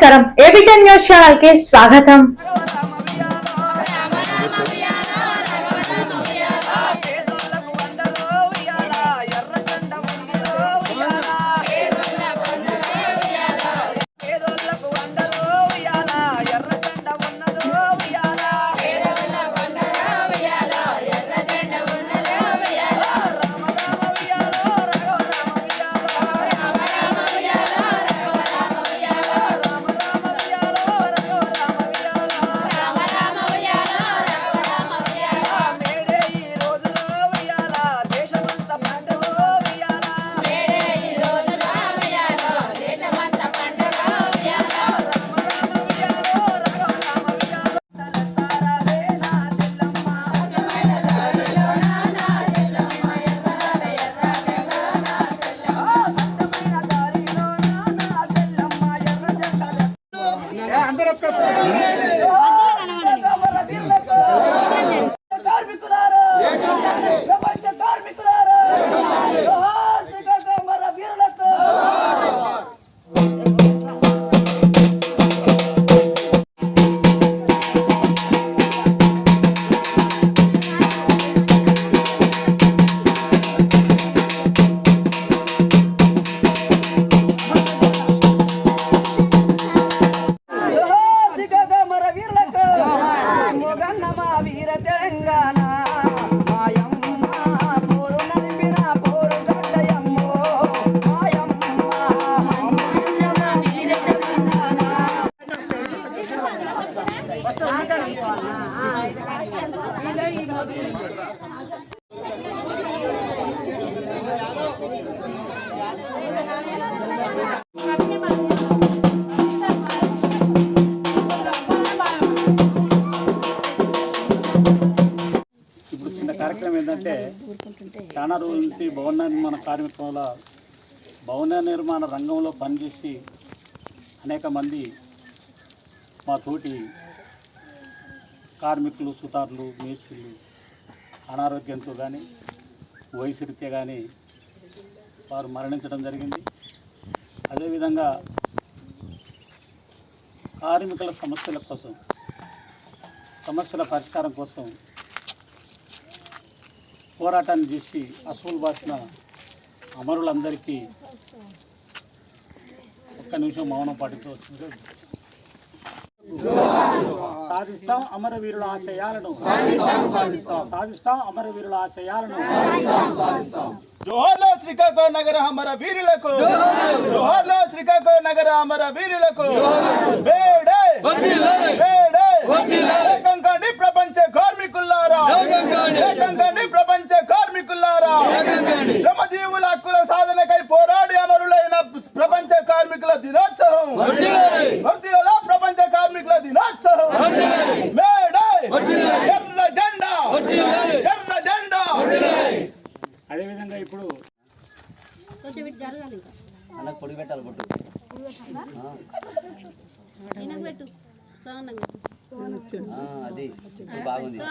నమస్కారం ఏబిటెన్ news channel కి స్వాగతం ఏంటంటే చాలా రోజుల నుంచి భవన నిర్మాణ కార్మికుల భవన నిర్మాణ రంగంలో పనిచేసి అనేక మంది మా తోటి కార్మికులు సుతార్లు మేస్త్రులు అనారోగ్యంతో కానీ వయసు రీత్యా కానీ వారు మరణించడం జరిగింది. అదేవిధంగా కార్మికుల సమస్యల కోసం సమస్యల పరిష్కారం కోసం పోరాటాన్ని చేసి అసూలు బాసిన అమరులందరికీ ఒక్క నిమిషం మౌనం పాటించవచ్చు సాధిస్తాం అమరవీరుల ఆశయాలను. సాధిస్తాం అమరవీరుల ఆశయాలను. జోహార్లో శ్రీకాకుళం నగర అమర వీరులకు జోహార్లో శ్రీకాకుళం నగర అమర వీరులకు వేడే. వేడే ఏకం కాండి ప్రపంచ కార్మికులారా ఏకం కాండి ప్రపంచ కార్మికులారా శ్రమజీవుల హక్కుల సాధనకై పోరాడి అమరులైన ప్రపంచ కార్మికుల దినోత్సవం వర్ధిల్లాల ప్రపంచ కార్మికుల దినోత్సవం మేడే ఎర్ర జెండా ఎర్ర జెండా అదేవిధంగా ఇప్పుడు కొంచెం ఇటు జరగాలి ఇంకా పొడి పెట్టాలి పొట్టు పెట్టు సోనంగా అది ఇప్పుడు బాగుంది సోన కూడా పొడి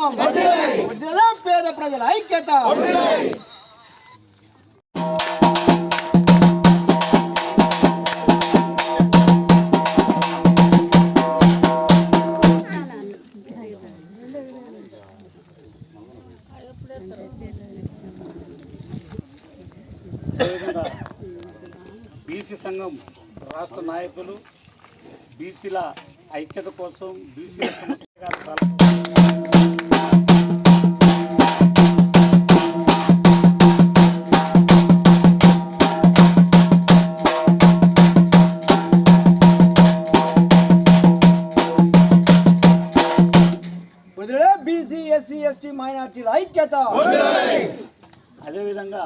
వడ్డీల పేద ప్రజల ఐక్యత. బీసీ సంఘం రాష్ట్ర నాయకులు బీసీల ఐక్యత కోసం బీసీల సమస్యగా ఎస్సీ ఎస్టీ మైనార్టీల ఐక్యత. అదేవిధంగా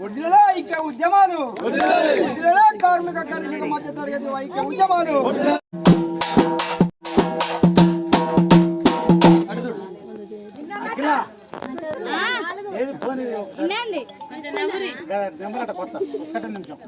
వడ్డీల ఐక్య ఉద్యమాలు. వడ్డీల కార్మిక కర్షక మధ్య తరగతి ఐక్య ఉద్యమాలు. నెంబర్ అట కొత్త ఒక్కటే నిమిషం.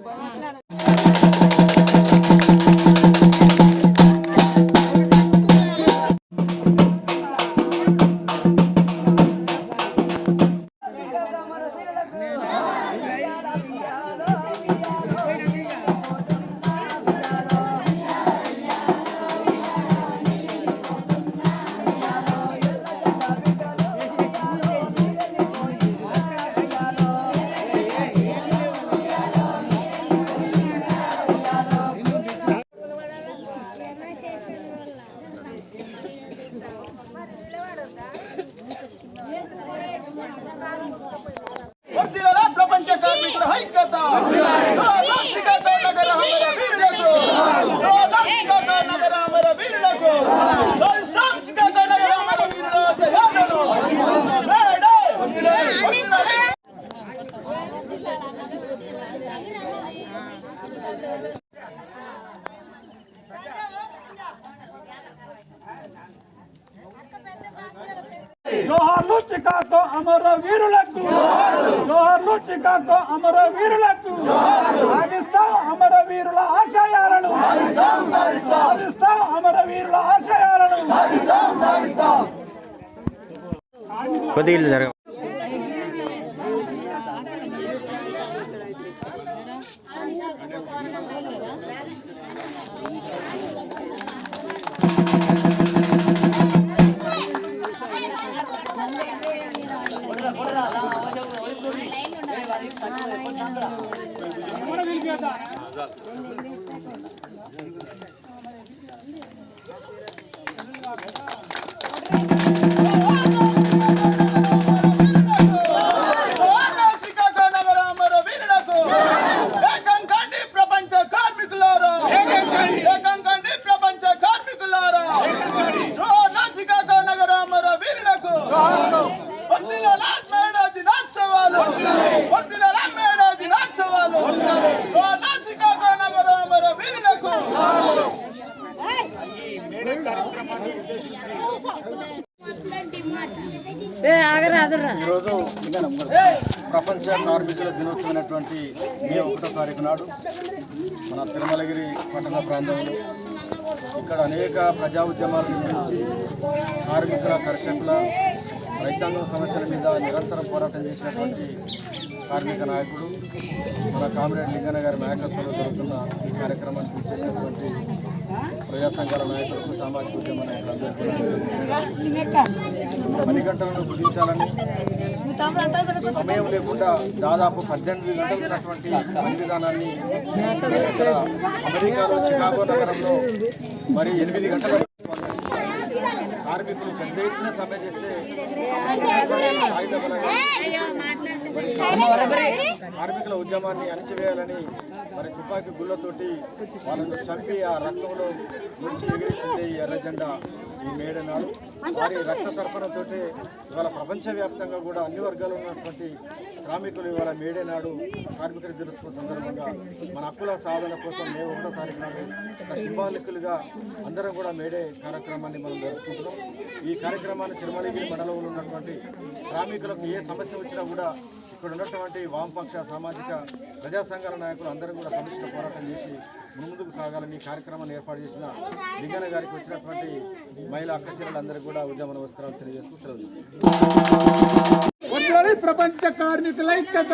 అమర వీరులకు. జోహార్లు చికాగో అమర వీరులకు. సాగిస్తాం అమర వీరుల ఆశయాలను. సాధిస్తాం అమర వీరుల ఆశయాలను. కొద్దిగా ఈరోజు ప్రపంచ కార్మికుల దినోత్సవమైనటువంటి మే ఒకటో తారీఖు నాడు మన తిరుమలగిరి పట్టణ ప్రాంతంలో ఇక్కడ అనేక ప్రజా ఉద్యమాలు నిర్వహించి కార్మికుల కర్షకుల రైతాంగం సమస్యల మీద నిరంతరం పోరాటం చేసినటువంటి కార్మిక నాయకుడు మన కామ్రేడ్ లింగన్న గారి నాయకత్వంలో జరుగుతున్న ఈ కార్యక్రమానికి చేసినటువంటి ప్రజా సంఘాల నాయకులకు సామాజిక ఉద్యమ నాయకులందరికీ పని గంటలను గుర్తించాలని సమయం లేకుండా దాదాపు పద్దెనిమిది గంటలు ఉన్నటువంటి పని విధానాన్ని అమెరికా అమెరికాలో చికాగో నగరంలో మరి ఎనిమిది గంటల కార్మికులు పెద్ద ఎత్తున సమ్మె చేస్తే ఆయుధ బలంగా కార్మికుల ఉద్యమాన్ని అణచివేయాలని మరి తుపాకీ గుళ్ళతోటి వాళ్ళను చంపి ఆ రక్తంలో నుంచి ఎగిరేసిందే ఈ ఎర్ర జెండా ఈ మేడ వారి రక్త తర్పణతో ఇవాళ ప్రపంచవ్యాప్తంగా కూడా అన్ని వర్గాలు ఉన్నటువంటి శ్రామికులు ఇవాళ మేడే నాడు కార్మికుల దినోత్సవం సందర్భంగా మన హక్కుల సాధన కోసం మే ఒకటో తారీఖు నాడు సింబాలిక్లుగా అందరం కూడా మేడే కార్యక్రమాన్ని మనం జరుపుకుంటున్నాం. ఈ కార్యక్రమాన్ని తిరుమలగిరి మండలంలో ఉన్నటువంటి శ్రామికులకు ఏ సమస్య వచ్చినా కూడా ఇక్కడ ఉన్నటువంటి వామపక్ష సామాజిక ప్రజా సంఘాల నాయకులు అందరం కూడా సమిష్ట పోరాటం చేసి ముందుకు సాగాలని ఈ కార్యక్రమాన్ని ఏర్పాటు చేసిన లింగన గారికి వచ్చినటువంటి మహిళా అక్కచెల్లెలందరికీ కూడా ఉద్యమ నమస్కారాలు తెలియజేస్తూ సెలవు ప్రపంచ కార్మికుల ఐక్యత.